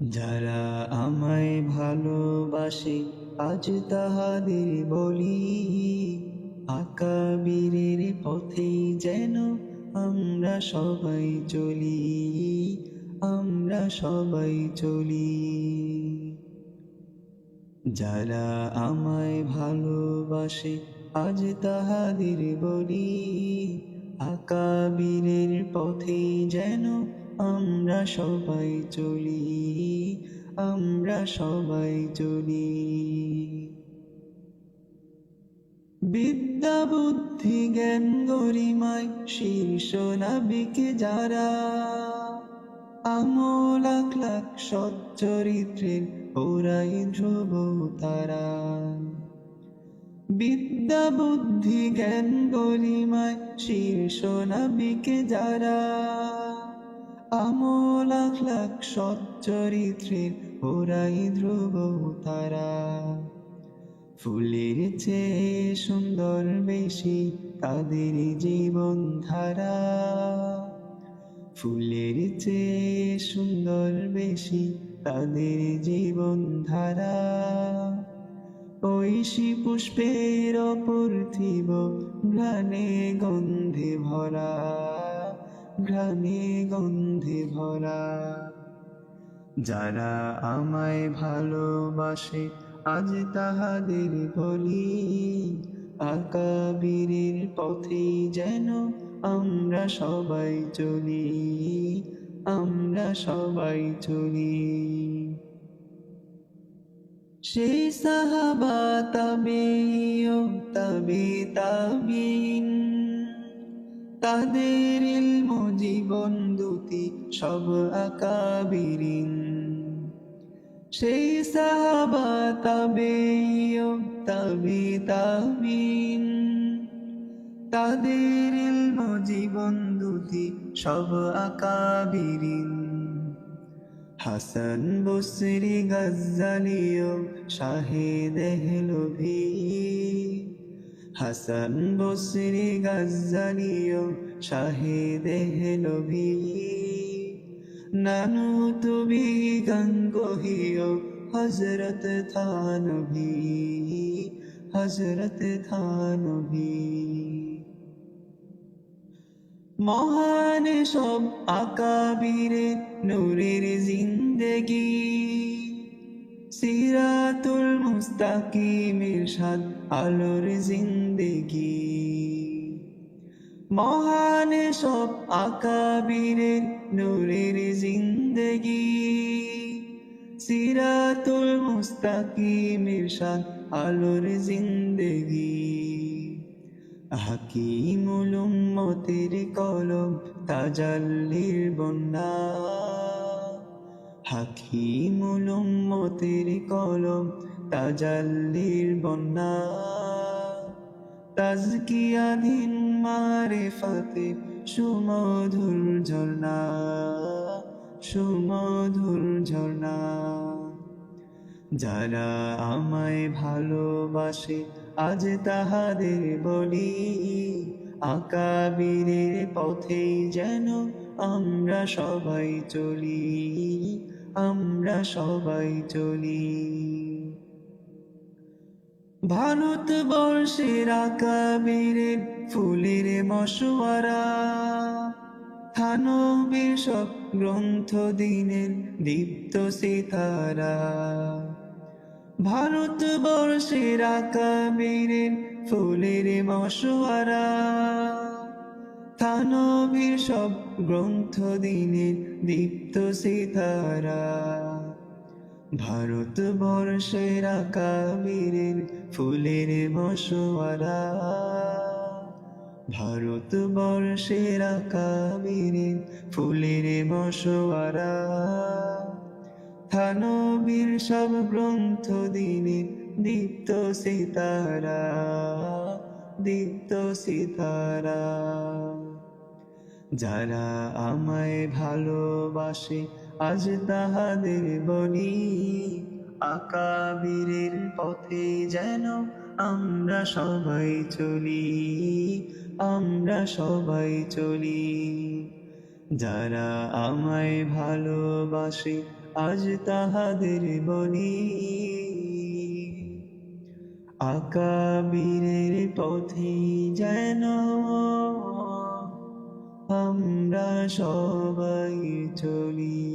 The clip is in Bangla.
যারা আমায় ভালোবাসে, আজ তাহাদের বলি, আকাবীরের পথে যেন আমরা সবাই চলি, আমরা সবাই চলি। যারা আমায় ভালোবাসে, আজ তাহাদের বলি, আকাবীরের পথে যেন আমরা সবাই চলি। আমরা সবাই চলি বিদ্যা, বুদ্ধি, জ্ঞান, গরিমায় শীর্ষ নাবিকে যারা, আমল লাখ সচ্চরিত্রের ওরাই ধ্রুব তারা। বিদ্যা, বুদ্ধি, জ্ঞান, গরিমায় শীর্ষ নাবিকে যারা, আমল লাখ সচ্চরিত্রের ওরাই ধ্রুব তারা। ফুলের চেয়ে সুন্দর বেশি তাদের জীবন ধারা। ফুলের চেয়ে সুন্দর বেশি তাদের জীবন ধারা। ঐশী পুষ্পের অপর্থিব ঘ্রাণে গন্ধে ভরা, ঘ্রাণে গন্ধে ভরা। যারা আমায় ভালোবাসে, আজ তাহাদের বলি আকাবীরের পথে যেন আমরা সবাই চলি, আমরা সবাই চলি। সেই সাহাবা তবে তবে তাবিন, তাদের ইলম জীবন দুটি সব আকাবিরিন সেই সাহাবা তবে তবে তাবিন তাদের ইলম জীবন দুটি, সব আকাবিরিন। হাসান বসরি গজ্জালিও শাহিদ হেলভি হাসান বসরি গজ্জালিও শাহিদ হেলভি নানু তুবি গঙ্গোহিও হজরত থানভি হজরত থানভি। মহান সব আকাবিরে নূরের জিন্দেগি, সিরাতুল মুস্তাকিমের সাদ আলোর জিন্দেগি। মহান সব আকাবিরের নূরের জিন্দেগি। সিরাতুল মুস্তাকিমের সাদ আলোর জিন্দেগি। হাকিমুল উম্মতের কলম তাজাল্লির বন্যা। হাকিমুল উম্মতের কলম তাজাল্লির বন্যা। তাজকিয়াধীন মারে ফাতে সুমধুর ঝর্ণা সুমধুর ঝর্ণা। যারা আমায় ভালোবাসে, আজ তাহাদের বলি, আকাবীরের পথে যেন আমরা সবাই চলি, আমরা সবাই চলি। ভারতবর্ষের আকাবীরের ফুলের মশওয়ারা থানবীর সব গ্রন্থ দিনের দীপ্ত সিতারা। ভারতবর্ষের আকাবীরের ফুলের মশওয়ারা থানবীর সব গ্রন্থ দিনের দীপ্ত সিতারা। ভারতবর্ষের আকাবীরের ফুলের মশওয়ারা ভারতবর্ষের আকাবীরের ফুলের মশওয়ারা থানবীর সব গ্রন্থ দিনে দীপ্ত সিতারা দীপ্ত সিতারা। যারা আমায় ভালোবাসে আজ তাহাদের বলি আকাবীরের পথে যেন আমরা সবাই চলি, আমরা সবাই চলি। যারা আমায় ভালোবাসে, আজ তাহাদের বলি আকাবীরের পথে যেন আমরা সবাই চলি।